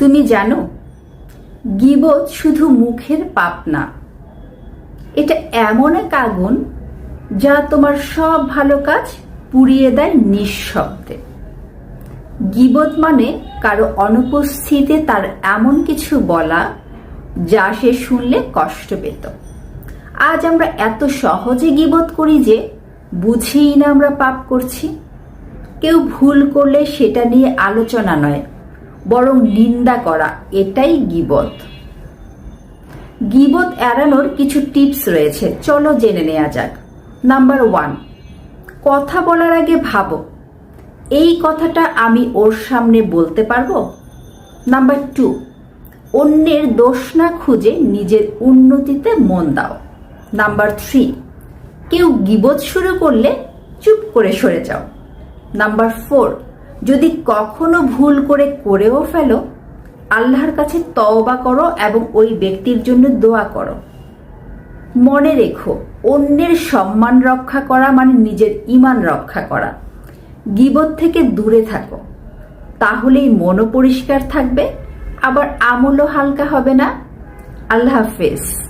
তুমি জানো, গিবত শুধু মুখের পাপ না। এটা এমন এক আগুন যা তোমার সব ভালো কাজ পুড়িয়ে দেয় নিঃশব্দে। গিবত মানে কারও অনুপস্থিতিতে তার এমন কিছু বলা যা সে শুনলে কষ্ট পেত। আজ আমরা এত সহজে গিবত করি যে বুঝেই না আমরা পাপ করছি। কেউ ভুল করলে সেটা নিয়ে আলোচনা নয়। বরং নিন্দা করা, এটাই গিবত। গিবত এড়ানোর কিছু টিপস রয়েছে, চলো জেনে নেওয়া যাক। নাম্বার ওয়ান, কথা বলার আগে ভাবো, এই কথাটা আমি ওর সামনে বলতে পারব? নাম্বার টু, অন্যের দোষ না খুঁজে নিজের উন্নতিতে মন দাও। নাম্বার থ্রি, কেউ গিবত শুরু করলে চুপ করে সরে যাও। নাম্বার ফোর যদি কখনো ভুল করে করেও ফেলো, আল্লাহর কাছে তওবা করো এবং ওই ব্যক্তির জন্য দোয়া করো। মনে রেখো, অন্যের সম্মান রক্ষা করা মানে নিজের ইমান রক্ষা করা। গিবত থেকে দূরে থাকো। তাহলেই মনও পরিষ্কার থাকবে, আবার আমলও হালকা হবে না। আল্লাহ হাফেজ।